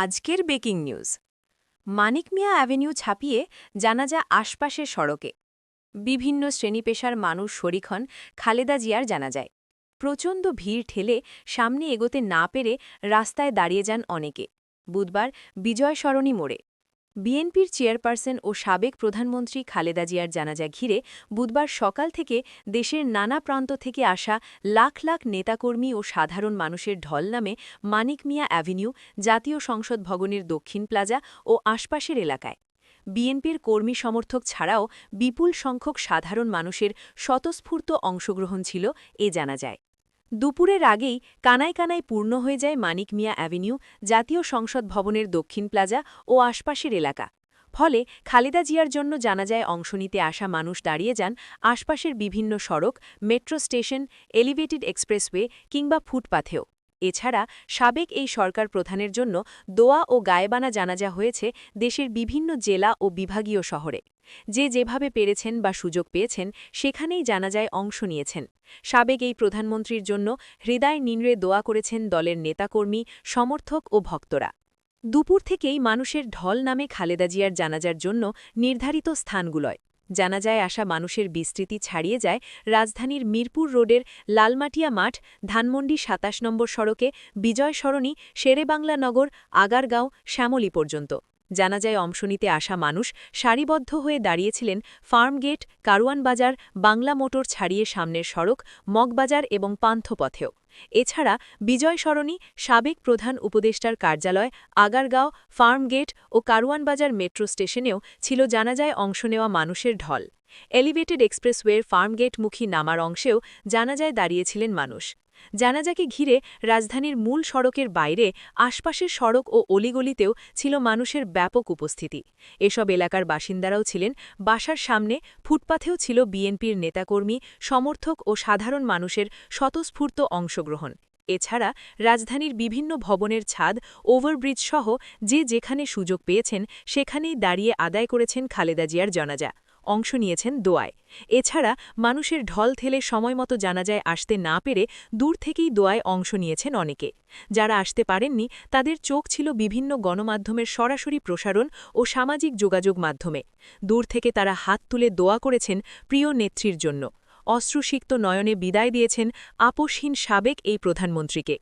আজকের breaking news. Manik Mia avenue ছাপিয়ে জানা যা আশপাশের সড়কে। বিভিন্ন শ্রেণীপেশার মানুষ শরিক হন, খালেদা জিয়ার জানা যায় প্রচণ্ড ভিড় ঠেলে সামনে এগোতে না পেরে রাস্তায় দাঁড়িয়ে যান অনেকে। বুধবার বিজয় সরণী মোড়ে। বিএনপির চেয়ারপারসন ও সাবেক প্রধানমন্ত্রী খালেদা জিয়ার জানাজা ঘিরে বুধবার সকাল থেকে দেশের নানা প্রান্ত থেকে আসা লাখ লাখ নেতাকর্মী ও সাধারণ মানুষের ঢল নামে মানিক মিয়া অ্যাভিনিউ, জাতীয় সংসদ ভবনের দক্ষিণ প্লাজা ও আশপাশের এলাকায়। বিএনপির কর্মী সমর্থক ছাড়াও বিপুল সংখ্যক সাধারণ মানুষের স্বতঃস্ফূর্ত অংশগ্রহণ ছিল এ জানা যায় দুপুরের আগেই কানায় কানায় পূর্ণ হয়ে যায় মানিক মিয়া অ্যাভিনিউ, জাতীয় সংসদ ভবনের দক্ষিণ প্লাজা ও আশপাশের এলাকা। ফলে খালেদা জিয়ার জন্য জানা যায় অংশ নিতে আসা মানুষ দাঁড়িয়ে যান আশপাশের বিভিন্ন সড়ক, মেট্রো স্টেশন, এলিভেটেড এক্সপ্রেসওয়ে কিংবা ফুটপাথেও। এছাড়া সাবেক এই সরকার প্রধানের জন্য দোয়া ও গায়েবানা জানাজা হয়েছে দেশের বিভিন্ন জেলা ও বিভাগীয় শহরে। যে যেভাবে পেরেছেন বা সুযোগ পেয়েছেন, সেখানেই জানা যায় অংশ নিয়েছেন। সাবেক এই প্রধানমন্ত্রীর জন্য হৃদয় নিনড়ে দোয়া করেছেন দলের নেতাকর্মী, সমর্থক ও ভক্তরা। দুপুর থেকেই মানুষের ঢল নামে খালেদা জিয়ার জানাজার জন্য নির্ধারিত স্থানগুলোয়। জানা যায় আসা মানুষের বিস্তৃতি ছাড়িয়ে যায় রাজধানীর মিরপুর রোডের লালমাটিয়া মাঠ, ধানমন্ডি সাতাশ নম্বর সড়কে, বিজয় সরণি, শেরেবাংলা নগর, আগারগাঁও, শ্যামলী পর্যন্ত। জানা যায় অংশ নিতে আসা মানুষ সারিবদ্ধ হয়ে দাঁড়িয়েছিলেন ফার্মগেট কারওয়ানবাজার বাংলা মোটর ছাড়িয়ে সামনের সড়ক মগবাজার এবং পান্থপথেও। এছাড়া বিজয় সরণি, সাবেক প্রধান উপদেষ্টার কার্যালয়, আগারগাঁও ফার্মগেট ও কারওয়ানবাজার মেট্রো স্টেশনেও ছিল জানা যায় অংশ নেওয়া মানুষের ঢল। এলিভেটেড এক্সপ্রেসওয়ের ফার্মগেটমুখী নামার অংশেও জানা যায় দাঁড়িয়েছিলেন মানুষ। জানাজাকে ঘিরে রাজধানীর মূল সড়কের বাইরে আশপাশের সড়ক ও অলিগলিতেও ছিল মানুষের ব্যাপক উপস্থিতি। এসব এলাকার বাসিন্দারাও ছিলেন, বাসার সামনে ফুটপাথেও ছিল বিএনপির নেতাকর্মী, সমর্থক ও সাধারণ মানুষের স্বতঃস্ফূর্ত অংশগ্রহণ। এছাড়া রাজধানীর বিভিন্ন ভবনের ছাদ, ওভারব্রিজ সহ যে যেখানে সুযোগ পেয়েছেন, সেখানেই দাঁড়িয়ে আদায় করেছেন খালেদা জিয়ার জনাজা। অংশ নিয়েছেন দোয়ায় এছাড়া মানুষের ঢল থেলে সময়মতো জানাজায় আসতে না পেরে দূর থেকেই দোয়ায় অংশ নিয়েছেন অনেকে। যারা আসতে পারেননি, তাদের চোখ ছিল বিভিন্ন গণমাধ্যমের সরাসরি প্রসারণ ও সামাজিক যোগাযোগ মাধ্যমে। দূর থেকে তারা হাত তুলে দোয়া করেছেন প্রিয় নেত্রীর জন্য। অশ্রুসিক্ত নয়নে বিদায় দিয়েছেন আপোষহীন সাবেক এই প্রধানমন্ত্রীকে।